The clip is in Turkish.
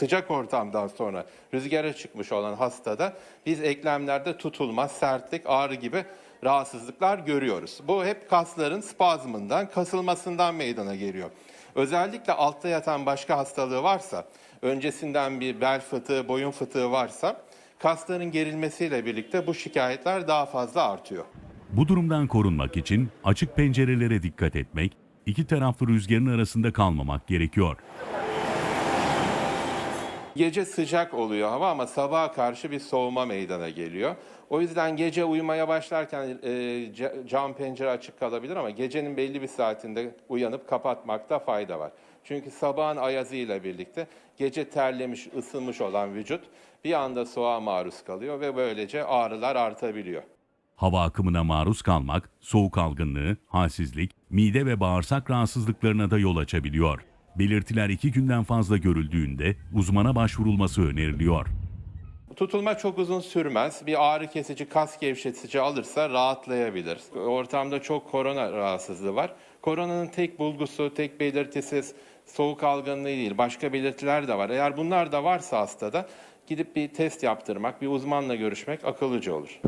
sıcak ortamdan sonra rüzgara çıkmış olan hastada biz eklemlerde tutulma, sertlik, ağrı gibi rahatsızlıklar görüyoruz. Bu hep kasların spazmından, kasılmasından meydana geliyor. Özellikle altta yatan başka hastalığı varsa, öncesinden bir bel fıtığı, boyun fıtığı varsa kasların gerilmesiyle birlikte bu şikayetler daha fazla artıyor. Bu durumdan korunmak için açık pencerelere dikkat etmek, iki taraflı rüzgarın arasında kalmamak gerekiyor. Gece sıcak oluyor hava ama sabaha karşı bir soğuma meydana geliyor. O yüzden gece uyumaya başlarken e, ca- cam pencere açık kalabilir ama gecenin belli bir saatinde uyanıp kapatmakta fayda var. Çünkü sabahın ayazıyla birlikte gece terlemiş, ısınmış olan vücut bir anda soğuğa maruz kalıyor ve böylece ağrılar artabiliyor. Hava akımına maruz kalmak, soğuk algınlığı, halsizlik, mide ve bağırsak rahatsızlıklarına da yol açabiliyor. Belirtiler iki günden fazla görüldüğünde uzmana başvurulması öneriliyor. Tutulma çok uzun sürmez. Bir ağrı kesici, kas gevşetici alırsa rahatlayabilir. Ortamda çok korona rahatsızlığı var. Koronanın tek bulgusu, tek belirtisi soğuk algınlığı değil. Başka belirtiler de var. Eğer bunlar da varsa hastada gidip bir test yaptırmak, bir uzmanla görüşmek akıllıca olur.